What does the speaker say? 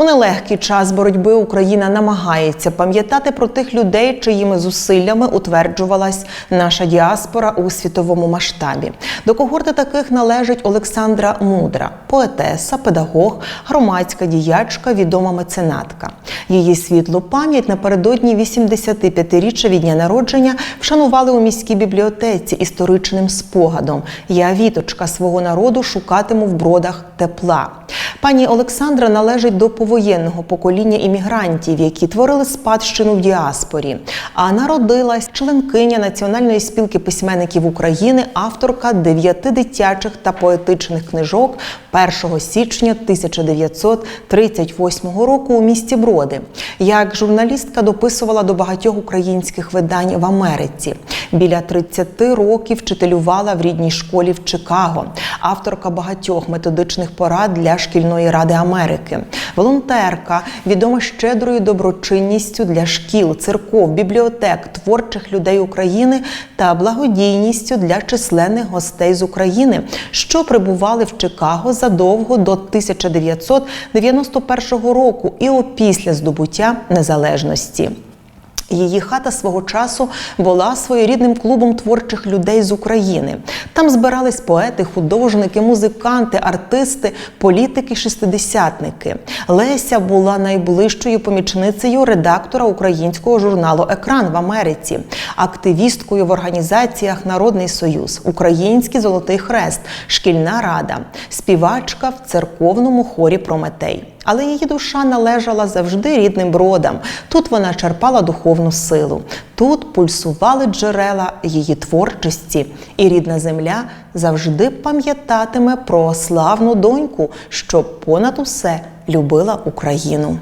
У нелегкий час боротьби Україна намагається пам'ятати про тих людей, чиїми зусиллями утверджувалась наша діаспора у світовому масштабі. До когорти таких належить Олександра Мудра, поетеса, педагог, громадська діячка, відома меценатка. Її світлу пам'ять напередодні 85-річчя від дня народження вшанували у міській бібліотеці історичним спогадом. Я віточка свого народу шукатиму в бродах тепла. Пані Олександра належить до повоєнного покоління іммігрантів, які творили спадщину в діаспорі. А народилась членкиня Національної спілки письменників України, авторка дев'яти дитячих та поетичних книжок 1 січня 1938 року у місті Броди. Як журналістка дописувала до багатьох українських видань в Америці. Біля 30 років вчителювала в рідній школі в Чикаго, авторка багатьох методичних порад для шкільної ради Америки, волонтерка, відома щедрою доброчинністю для шкіл, церков, бібліотек, творчих людей України та благодійністю для численних гостей з України, що прибували в Чикаго задовго до 1991 року і опісля здобуття незалежності. Її хата свого часу була своєрідним клубом творчих людей з України. Там збирались поети, художники, музиканти, артисти, політики, шестидесятники. Леся була найближчою помічницею редактора українського журналу Екран в Америці, активісткою в організаціях Народний Союз, Український Золотий Хрест, Шкільна Рада, співачка в церковному хорі Прометей. Але її душа належала завжди рідним бродам. Тут вона черпала духовну силу. Тут пульсували джерела її творчості, і рідна земля завжди пам'ятатиме про славну доньку, що понад усе любила Україну.